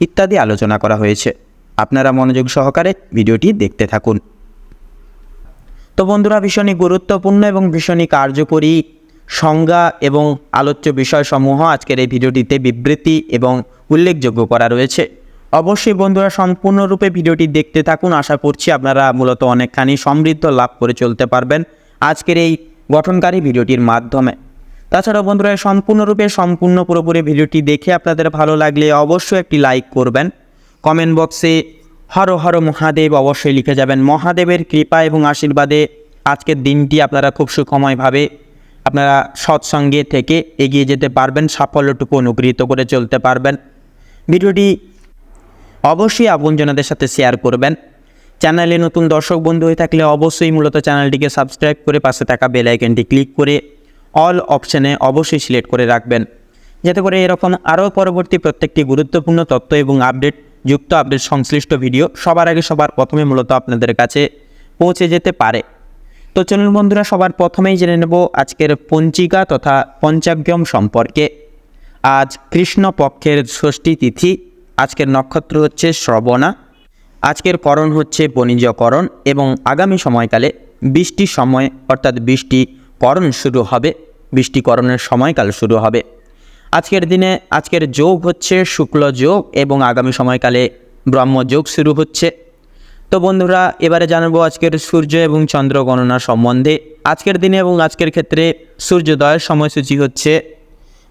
ইত্যাদি আলোচনা করা হয়েছে। আপনারা মনোযোগ সহকারে ভিডিওটি দেখতে থাকুন। তো বন্ধুরা, ভীষণই গুরুত্বপূর্ণ এবং ভীষণই কার্যকরী সংজ্ঞা এবং আলোচ্য বিষয়সমূহ আজকের এই ভিডিওটিতে বিবৃতি এবং উল্লেখযোগ্য করা রয়েছে। অবশ্যই বন্ধুরা, সম্পূর্ণরূপে ভিডিওটি দেখতে থাকুন। আশা করছি আপনারা মূলত অনেকখানি সমৃদ্ধ লাভ করে চলতে পারবেন আজকের এই গঠনকারী ভিডিওটির মাধ্যমে। তাছাড়াও বন্ধুরা, সম্পূর্ণরূপে সম্পূর্ণ পুরোপুরি ভিডিওটি দেখে আপনাদের ভালো লাগলে অবশ্যই একটি লাইক করবেন। কমেন্ট বক্সে হর হর মহাদেব অবশ্যই লিখে যাবেন। মহাদেবের কৃপা এবং আশীর্বাদে আজকের দিনটি আপনারা খুব সুখময়ভাবে আপনারা সৎসঙ্গে থেকে এগিয়ে যেতে পারবেন, সাফল্যটুকু অনুগৃহীত করে চলতে পারবেন। ভিডিওটি অবশ্যই আপনজনদের সাথে শেয়ার করবেন। চ্যানেলে নতুন দর্শক বন্ধু হয়ে থাকলে অবশ্যই মূলত চ্যানেলটিকে সাবস্ক্রাইব করে পাশে থাকা বেল আইকনটি ক্লিক করে অল অপশানে অবশ্যই সিলেক্ট করে রাখবেন। যাতে করে এরকম আরও পরবর্তী প্রত্যেকটি গুরুত্বপূর্ণ তথ্য এবং আপডেট, যুক্ত আপডেট সংশ্লিষ্ট ভিডিও সবার আগে সবার প্রথমে মূলত আপনাদের কাছে পৌঁছে যেতে পারে। তো চলুন বন্ধুরা, সবার প্রথমেই জেনে নেব আজকের পঞ্চিকা তথা পঞ্চাগ্যম সম্পর্কে। আজ কৃষ্ণ পক্ষের ষষ্ঠী তিথি, আজকের নক্ষত্র হচ্ছে শ্রবণা, আজকের করণ হচ্ছে বণিজকরণ এবং আগামী সময়কালে বৃষ্টির সময়, অর্থাৎ বৃষ্টি করণ শুরু হবে, বৃষ্টিকরণের সময়কাল শুরু হবে। আজকের দিনে, আজকের যোগ হচ্ছে শুক্ল যোগ এবং আগামী সময়কালে ব্রহ্মযোগ শুরু হচ্ছে। তো বন্ধুরা, এবারে জানাব আজকের সূর্য এবং চন্দ্র গণনা সম্বন্ধে। আজকের দিনে এবং আজকের ক্ষেত্রে সূর্যোদয়ের সময়সূচি হচ্ছে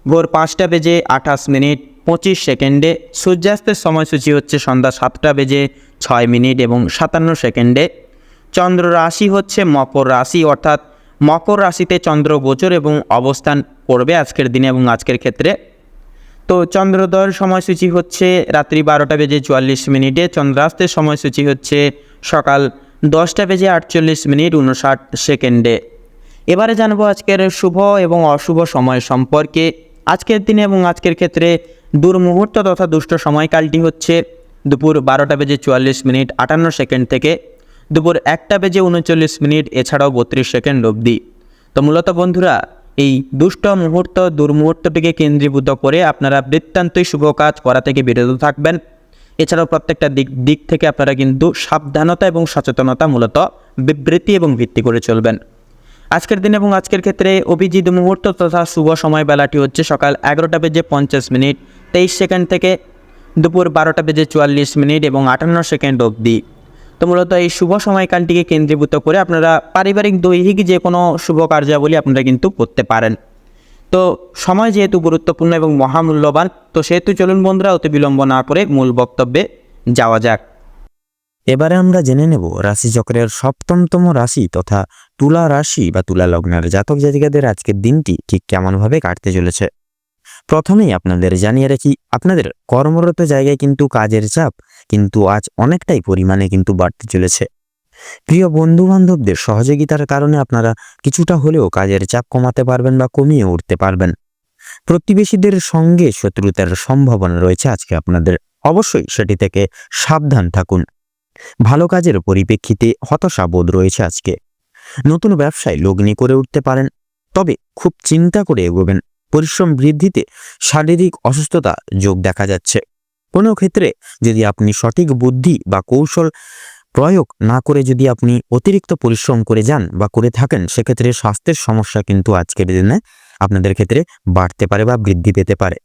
ভোর পাঁচটা বেজে আঠাশ মিনিট পঁচিশ সেকেন্ডে, সূর্যাস্তের সময়সূচি হচ্ছে সন্ধ্যা সাতটা বেজে ছয় মিনিট এবং সাতান্ন সেকেন্ডে। চন্দ্র রাশি হচ্ছে মকর রাশি, অর্থাৎ মকর রাশিতে চন্দ্র গোচর এবং অবস্থান করবে আজকের দিনে এবং আজকের ক্ষেত্রে। তো চন্দ্রোদয়ের সময়সূচি হচ্ছে রাত্রি বারোটা বেজে চুয়াল্লিশ মিনিটে, চন্দ্রাস্তের সময়সূচি হচ্ছে সকাল দশটা বেজে আটচল্লিশ মিনিট উনষাট সেকেন্ডে। এবারে জানব আজকের শুভ এবং অশুভ সময় সম্পর্কে। আজকের দিনে এবং আজকের ক্ষেত্রে দুর্মুহূর্ত তথা দুষ্ট সময়কালটি হচ্ছে দুপুর বারোটা বেজে চুয়াল্লিশ মিনিট আটান্ন সেকেন্ড থেকে দুপুর একটা বেজে উনচল্লিশ মিনিট, এছাড়াও বত্রিশ সেকেন্ড অবধি। তো মূলত বন্ধুরা, এই দুষ্ট মুহূর্ত, দুর্মুহূর্তটিকে কেন্দ্রীভূত করে আপনারা বৃত্তান্তই শুভ কাজ করা থেকে বিরত থাকবেন। এছাড়াও প্রত্যেকটা দিক দিক থেকে আপনারা কিন্তু সাবধানতা এবং সচেতনতা মূলত বিবৃতি এবং ভিত্তি করে চলবেন। আজকের দিন এবং আজকের ক্ষেত্রে অভিজিৎ মুহূর্ত তথা শুভ সময় বেলাটি হচ্ছে সকাল এগারোটা বেজে পঞ্চাশ মিনিট, তেইশ সেকেন্ড থেকে দুপুর বারোটা বেজে চুয়াল্লিশ মিনিট এবং আটান্ন সেকেন্ড অবধি। তো মূলত এই শুভ সময়কালটিকে কেন্দ্রীভূত করে আপনারা পারিবারিক, দৈহিক যে কোনো শুভ কার্যাবলী আপনারা কিন্তু করতে পারেন। তো সময় যেহেতু গুরুত্বপূর্ণ এবং মহামূল্যবান, তো সেহেতু চলুন বন্ধুরা অতি বিলম্ব না করে মূল বক্তব্যে যাওয়া যাক। এবারে আমরা জেনে নেব রাশিচক্রের সপ্তমতম রাশি তথা তুলা রাশি বা তুলা লগ্নের জাতক জাতিকাদের আজকের দিনটি ঠিক কেমনভাবে কাটতে চলেছে। প্রথমেই আপনাদের জানিয়ে রাখি, আপনাদের কর্মরত জায়গায় কিন্তু কাজের চাপ কিন্তু আজ অনেকটাই পরিমাণে কিন্তু বাড়তে চলেছে। প্রিয় বন্ধু বান্ধবদের সহযোগিতার কারণে আপনারা কিছুটা হলেও কাজের চাপ কমাতে পারবেন বা কমিয়ে উঠতে পারবেন। প্রতিবেশীদের সঙ্গে শত্রুতার সম্ভাবনা রয়েছে আজকে আপনাদের। অবশ্যই সেটি থেকে সাবধান থাকুন। ভালো কাজের পরিপ্রেক্ষিতে হতাশা বোধ রয়েছে আজকে। নতুন ব্যবসায় লগ্নি করে উঠতে পারেন, তবে খুব চিন্তা করে এগোবেন। পরিশ্রম বৃদ্ধিতে শারীরিক অসুস্থতা যোগ দেখা যাচ্ছে। কোনো ক্ষেত্রে যদি আপনি সঠিক বুদ্ধি বা কৌশল প্রয়োগ না করে যদি আপনি অতিরিক্ত পরিশ্রম করে যান বা করে থাকেন, সেক্ষেত্রে স্বাস্থ্যের সমস্যা কিন্তু আজকের দিনে আপনাদের ক্ষেত্রে বাড়তে পারে বা বৃদ্ধি পেতে পারে।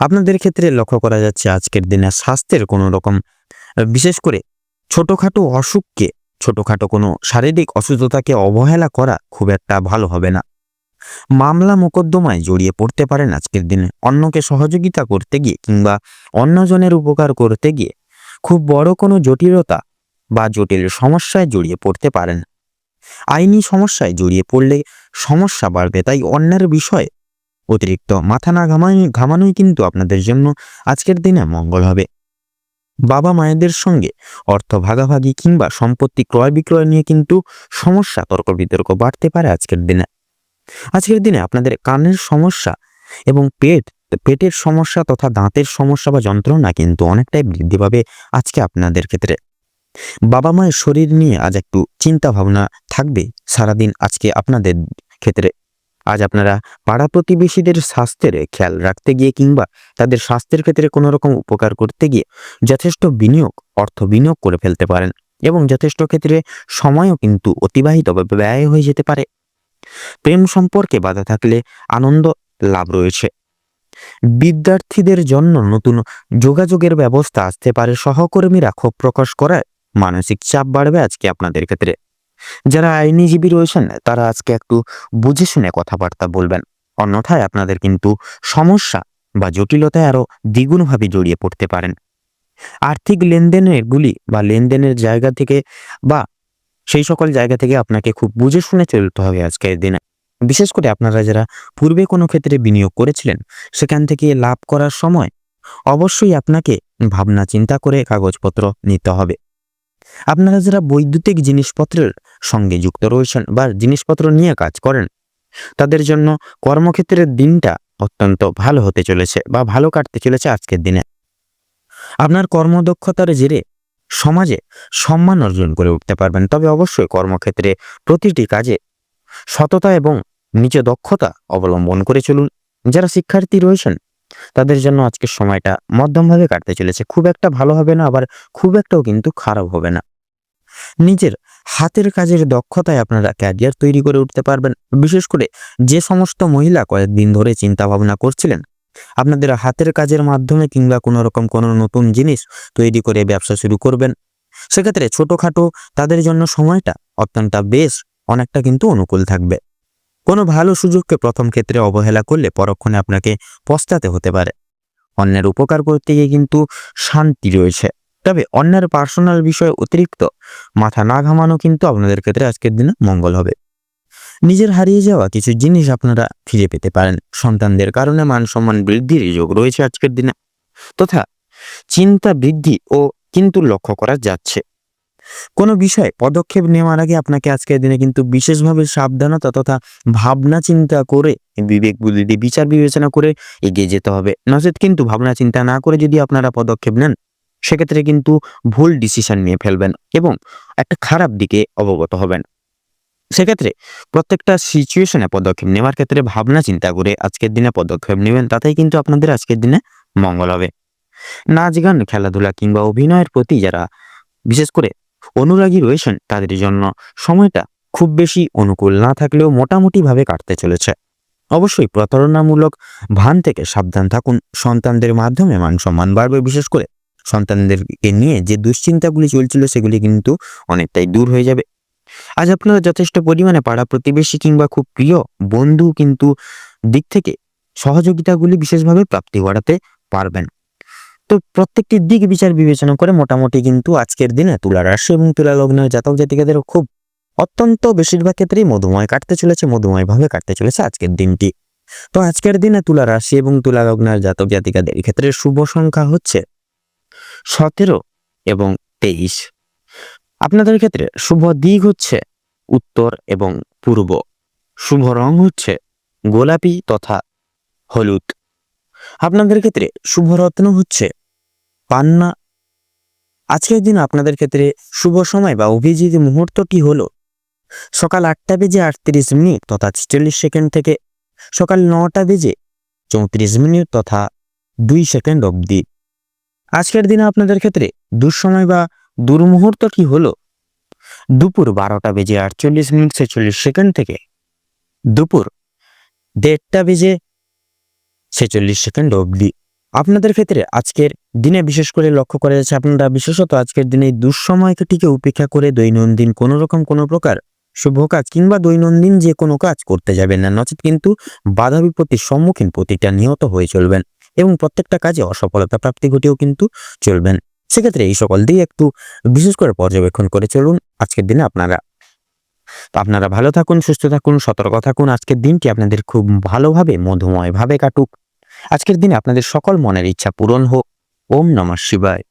আপনাদের ক্ষেত্রে লক্ষ্য করা যাচ্ছে আজকের দিনে স্বাস্থ্যের কোনো রকম, বিশেষ করে ছোটোখাটো অসুখকে, ছোটোখাটো কোনো শারীরিক অসুস্থতাকে অবহেলা করা খুব একটা ভালো হবে না। মামলা মোকদ্দমায় জড়িয়ে পড়তে পারেন আজকের দিনে। অন্যকে সহযোগিতা করতে গিয়ে কিংবা অন্যজনের উপকার করতে গিয়ে খুব বড় কোনো জটিলতা বা জটিল সমস্যায় জড়িয়ে পড়তে পারেন। আইনি সমস্যায় জড়িয়ে পড়লে সমস্যা বাড়বে, তাই অন্যের বিষয়ে অতিরিক্ত মাথা না ঘামাই, ঘামানোই কিন্তু আপনাদের জন্য আজকের দিনে মঙ্গল হবে। বাবা মায়েদের সঙ্গে অর্থ ভাগাভাগি কিংবা সম্পত্তি ক্রয় বিক্রয় নিয়ে কিন্তু সমস্যা তর্ক বিতর্ক বাড়তে পারে আজকের দিনে। আজকের দিনে আপনাদের কানের সমস্যা এবং পেট, পেটের সমস্যা তথা দাঁতের সমস্যা বা যন্ত্রণা কিন্তু অনেকটাই বৃদ্ধি পাবে আজকে আপনাদের ক্ষেত্রে। বাবা মায়ের শরীর নিয়ে আজ একটু চিন্তা ভাবনা থাকবে সারাদিন আজকে আপনাদের ক্ষেত্রে। আজ আপনারা পাড়া প্রতিবেশীদের স্বাস্থ্যের খেয়াল রাখতে গিয়ে কিংবা তাদের স্বাস্থ্যের ক্ষেত্রে কোনো রকম উপকার করতে গিয়ে যথেষ্ট বিনিয়োগ, অর্থ বিনিয়োগ করে ফেলতে পারেন এবং যথেষ্ট ক্ষেত্রে সময়ও কিন্তু অতিবাহিত বা ব্যয় হয়ে যেতে পারে। প্রেম সম্পর্কে বাধা থাকলে আনন্দ লাভ রয়েছে। বিদ্যার্থীদের জন্য নতুন যোগাযোগের ব্যবস্থা আসতে পারে। সহকর্মীরা ক্ষোভ প্রকাশ করায় মানসিক চাপ বাড়বে আজকে আপনাদের ক্ষেত্রে। যারা আইনজীবী রয়েছেন, তারা আজকে একটু বুঝে শুনে কথাবার্তা বলবেন। অন্যথায় আপনাদের কিন্তু সমস্যা বা জটিলতায় আরও দ্বিগুণভাবে জড়িয়ে পড়তে পারেন। আর্থিক লেনদেনের গুলি বা লেনদেনের জায়গা থেকে বা সেই সকল জায়গা থেকে আপনাকে খুব বুঝে শুনে চলতে হবে আজকের দিনে। বিশেষ করে আপনারা যারা পূর্বে কোনো ক্ষেত্রে বিনিয়োগ করেছিলেন, সেখান থেকে লাভ করার সময় অবশ্যই আপনাকে ভাবনা চিন্তা করে কাগজপত্র নিতে হবে। আপনারা যারা বৈদ্যুতিক জিনিসপত্রের সঙ্গে যুক্ত রয়েছেন বা জিনিসপত্র নিয়ে কাজ করেন, তাদের জন্য কর্মক্ষেত্রের দিনটা অত্যন্ত ভালো হতে চলেছে বা ভালো কাটতে চলেছে আজকের দিনে। আপনার কর্মদক্ষতার জেরে সমাজে সম্মান অর্জন করে উঠতে পারবেন। তবে অবশ্যই কর্মক্ষেত্রে প্রতিটি কাজে সততা এবং নিজ দক্ষতা অবলম্বন করে চলুন। যারা শিক্ষার্থী রয়েছেন, তাদের জন্য আজকের সময়টা মধ্যমভাবে কাটতে চলেছে। খুব একটা ভালো হবে না, আবার খুব একটাও কিন্তু খারাপ হবে না। নিজের হাতের কাজের দক্ষতায় আপনারা ক্যারিয়ার তৈরি করে উঠতে পারবেন। বিশেষ করে যে সমস্ত মহিলা কয়েকদিন ধরে চিন্তা ভাবনা করছিলেন আপনাদের হাতের কাজের মাধ্যমে কিংবা কোনো রকম কোনো নতুন জিনিস তৈরি করে ব্যবসা শুরু করবেন। সেক্ষেত্রে ছোটোখাটো তাদের জন্য সময়টা অত্যন্ত বেশ অনেকটা কিন্তু অনুকূল থাকবে। কোনো ভালো সুযোগকে প্রথম ক্ষেত্রে অবহেলা করলে পরক্ষণে আপনাকে পস্তাতে হতে পারে। অন্যের উপকার করতে গিয়ে কিন্তু শান্তি রয়েছে। তবে অন্যের পার্সোনাল বিষয়ে অতিরিক্ত মাথা না ঘামানো কিন্তু আপনাদের ক্ষেত্রে আজকের দিনে মঙ্গল হবে। নিজের হারিয়ে যাওয়া কিছু জিনিস আপনারা ফিরে পেতে পারেন। সন্তানদের কারণে মান সম্মান বৃদ্ধির যোগ রয়েছে আজকের দিনে। তথা চিন্তা বৃদ্ধি ও কিন্তু লক্ষ্য করা যাচ্ছে। কোনো বিষয়ে পদক্ষেপ নেওয়ার আগে আপনাকে আজকের দিনে কিন্তু বিশেষভাবে সাবধানতা তথা ভাবনা চিন্তা করে বিবেক, বুদ্ধি বিচার বিবেচনা করে এগিয়ে যেতে হবে। নচেত কিন্তু ভাবনা চিন্তা না করে যদি আপনারা পদক্ষেপ নেন, সেক্ষেত্রে কিন্তু ভুল ডিসিশন নিয়ে ফেলবেন এবং একটা খারাপ দিকে অবগত হবেন। সেক্ষেত্রে প্রত্যেকটা সিচুয়েশনে পদক্ষেপ নেওয়ার ক্ষেত্রে ভাবনা, চিন্তা করে আজকের দিনে পদক্ষেপ নেবেন, তাতেই কিন্তু আপনাদের আজকের দিনে মঙ্গল হবে। নাচ, গান, খেলাধুলা কিংবা অভিনয়ের প্রতি যারা বিশেষ করে অনুরাগী রয়েছেন, তাদের জন্য সময়টা খুব বেশি অনুকূল না থাকলেও মোটামুটিভাবে কাটতে চলেছে। অবশ্যই প্রতারণামূলক ভান থেকে সাবধান থাকুন। সন্তানদের মাধ্যমে মান সম্মান বাড়বে। বিশেষ করে সন্তানদেরকে নিয়ে যে দুশ্চিন্তাগুলি চলছিল, সেগুলি কিন্তু অনেকটাই দূর হয়ে যাবে। আজ আপনারা যথেষ্ট পরিমাণে পাড়া প্রতিবেশী কিংবা খুব প্রিয় বন্ধু কিন্তু দিক থেকে সহযোগিতাগুলি বিশেষভাবে প্রাপ্তি ঘটাতে পারবেন। তো প্রত্যেকটি দিক বিচার বিবেচনা করে মোটামুটি কিন্তু আজকের দিনে তুলা রাশি এবং তুলা লগ্নের জাতক জাতিকাদের খুব অত্যন্ত বেশিরভাগ ক্ষেত্রেই মধুময় কাটতে চলেছে মধুময় ভাবে কাটতে চলেছে আজকের দিনটি। তো আজকের দিনে তুলা রাশি এবং তুলা লগ্নের জাতক জাতিকাদের ক্ষেত্রে শুভ সংখ্যা হচ্ছে সতেরো এবং তেইশ। আপনাদের ক্ষেত্রে শুভ দিক হচ্ছে উত্তর এবং পূর্ব। শুভ রং হচ্ছে গোলাপি তথা হলুদ। আপনাদের ক্ষেত্রে শুভ রত্ন হচ্ছে পান্না। আজকের দিন আপনাদের ক্ষেত্রে শুভ সময় বা অভিজিৎ মুহূর্তটি হলো সকাল আটটা বেজে আটত্রিশ মিনিট তথা ছেচল্লিশ সেকেন্ড থেকে সকাল নটা বেজে চৌত্রিশ মিনিট তথা দুই সেকেন্ড অবধি। আজকের দিনে আপনাদের ক্ষেত্রে দুঃসময় বা দুর্মুহূর্তটি হলো? দুপুর বারোটা বেজে আটচল্লিশ মিনিট ছেচল্লিশ সেকেন্ড থেকে। দুপুর দেড়টা বেজে ছেচল্লিশ সেকেন্ড অবধি। আপনাদের ক্ষেত্রে আজকের দিনে বিশেষ করে লক্ষ্য করা যাচ্ছে আপনারা বিশেষত আজকের দিনে এই দুঃসময়টিকে উপেক্ষা করে দৈনন্দিন কোনো রকম কোনো প্রকার শুভ কাজ কিংবা দৈনন্দিন যে কোনো কাজ করতে যাবেন না। নচেত কিন্তু বাধা বিপত্তির সম্মুখীন প্রতিটা নিহত হয়ে চলবেন এবং প্রত্যেকটা কাজে অসফলতা প্রাপ্তি ঘটেও কিন্তু চলবেন। সেক্ষেত্রে এই সকল দিয়ে একটু বিশেষ করে পর্যবেক্ষণ করে চলুন আজকের দিনে আপনারা। তো আপনারা ভালো থাকুন, সুস্থ থাকুন, সতর্ক থাকুন। আজকের দিনটি আপনাদের খুব ভালোভাবে, মধুময়ভাবে কাটুক। আজকের দিনে আপনাদের সকল মনের ইচ্ছা পূরণ হোক। ওম নমঃ শিবায়।